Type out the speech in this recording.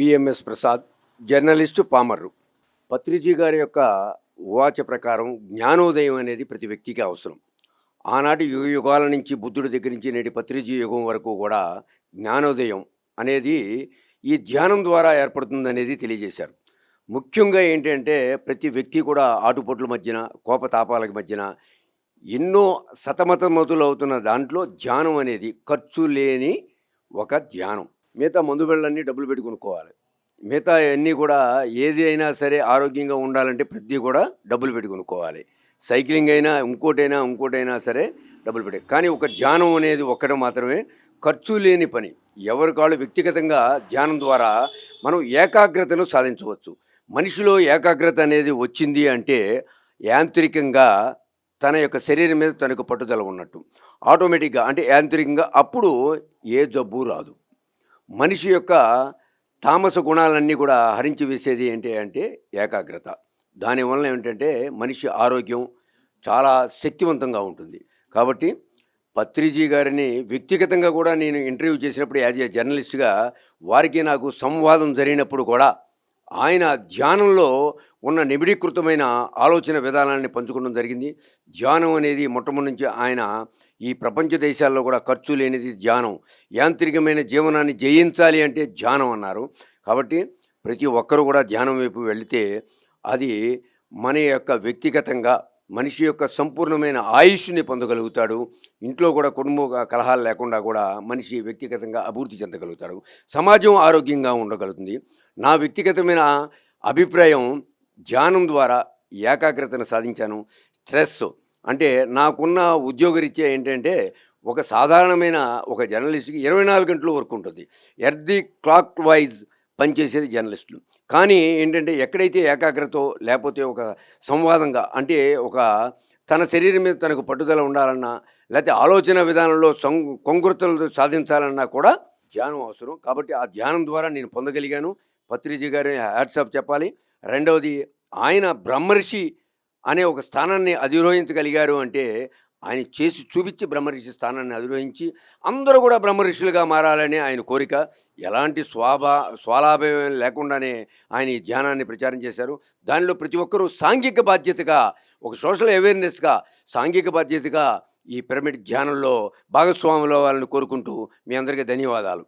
PMS Prasad journalist Pamarru. Patriji గారి యొక్క ఉవాచ ప్రకారం జ్ఞానోదయం అనేది ప్రతి వ్యక్తికి అవసరం. ఆనాటి యుగ యుగాల నుంచి బుద్ధుడి దగ్గర నుంచి నేటి పత్రిజీ యుగం వరకు కూడా జ్ఞానోదయం అనేది ఈ ధ్యానం ద్వారా ఏర్పడుతుందనేది తెలియజేశారు. ముఖ్యంగా ఏంటంటే ప్రతి వ్యక్తి కూడా ఆటుపోట్ల మధ్యన కోపతాపాల మధ్యన ఎన్నో సతమతమతులవుతున్న దాంట్లో ధ్యానం అనేది ఖర్చు లేని ఒక ధ్యానం. మిగతా మందు బిళ్ళన్నీ డబ్బులు పెట్టి కొనుక్కోవాలి. మిగతా అన్నీ కూడా ఏది అయినా సరే ఆరోగ్యంగా ఉండాలంటే ప్రతి కూడా డబ్బులు పెట్టి కొనుక్కోవాలి. సైక్లింగ్ అయినా ఇంకోటైనా ఇంకోటైనా సరే డబ్బులు పెట్టి. కానీ ఒక ధ్యానం అనేది ఒక్కటే మాత్రమే. ఖర్చు లేని పని. ఎవరి కాళ్ళు వ్యక్తిగతంగా ధ్యానం ద్వారా మనం ఏకాగ్రతను సాధించవచ్చు. మనిషిలో ఏకాగ్రత అనేది వచ్చింది అంటే యాంత్రికంగా తన యొక్క శరీరం మీద తనకు పట్టుదల ఉన్నట్టు. ఆటోమేటిక్గా అంటే యాంత్రికంగా అప్పుడు ఏ జబ్బు రాదు. మనిషి యొక్క తామస గుణాలన్నీ కూడా హరించి వేసేది ఏంటి అంటే ఏకాగ్రత. దానివల్ల ఏమిటంటే మనిషి ఆరోగ్యం చాలా శక్తివంతంగా ఉంటుంది. కాబట్టి పత్రిజీ గారిని వ్యక్తిగతంగా కూడా నేను ఇంటర్వ్యూ చేసినప్పుడు యాజ్ ఏ జర్నలిస్ట్గా వారికి నాకు సంవాదం జరిగినప్పుడు కూడా ఆయన ధ్యానంలో ఉన్న నిబిడీకృతమైన ఆలోచన విధానాన్ని పంచుకోవడం జరిగింది. ధ్యానం అనేది మొట్టమొదటి నుంచి ఆయన ఈ ప్రపంచ దేశాల్లో కూడా ఖర్చు లేనిది ధ్యానం. యాంత్రికమైన జీవనాన్ని జయించాలి అంటే ధ్యానం అన్నారు. కాబట్టి ప్రతి ఒక్కరూ కూడా ధ్యానం వైపు వెళితే అది మన యొక్క వ్యక్తిగతంగా మనిషి యొక్క సంపూర్ణమైన ఆయుష్ని పొందగలుగుతాడు. ఇంట్లో కూడా కుటుంబ కలహాలు లేకుండా కూడా మనిషి వ్యక్తిగతంగా అభివృద్ధి చెందగలుగుతాడు. సమాజం ఆరోగ్యంగా ఉండగలుగుతుంది. నా వ్యక్తిగతమైన అభిప్రాయం ధ్యానం ద్వారా ఏకాగ్రతను సాధించాను. స్ట్రెస్ అంటే నాకున్న ఉద్యోగరీత్యా ఏంటంటే ఒక సాధారణమైన ఒక జర్నలిస్ట్కి ఇరవై నాలుగు గంటలు వర్క్ ఉంటుంది. ఎట్ ది క్లాక్ వైజ్ పనిచేసేది జర్నలిస్టులు. కానీ ఏంటంటే ఎక్కడైతే ఏకాగ్రతో లేకపోతే ఒక సంవాదంగా అంటే ఒక తన శరీరం మీద తనకు పట్టుదల ఉండాలన్నా లేకపోతే ఆలోచన విధానంలో సం కొంకృతలు సాధించాలన్నా కూడా ధ్యానం అవసరం. కాబట్టి ఆ ధ్యానం ద్వారా నేను పొందగలిగాను. పత్రిజీ గారి హ్యాట్సాప్ చెప్పాలి. రెండవది ఆయన బ్రహ్మర్షి అనే ఒక స్థానాన్ని అధిరోహించగలిగారు అంటే ఆయన చేసి చూపించి బ్రహ్మర్షి స్థానాన్ని అధిరోహించి అందరూ కూడా బ్రహ్మర్షులుగా మారాలని ఆయన కోరిక. ఎలాంటి స్వాభా స్వలాభం లేకుండానే ఆయన ఈ ధ్యానాన్ని ప్రచారం చేశారు. దానిలో ప్రతి ఒక్కరూ సాంఘిక బాధ్యతగా ఒక సోషల్ అవేర్నెస్గా సాంఘిక బాధ్యతగా ఈ పిరమిడ్ ధ్యానంలో భాగస్వాములు వాళ్ళని కోరుకుంటూ మీ అందరికీ ధన్యవాదాలు.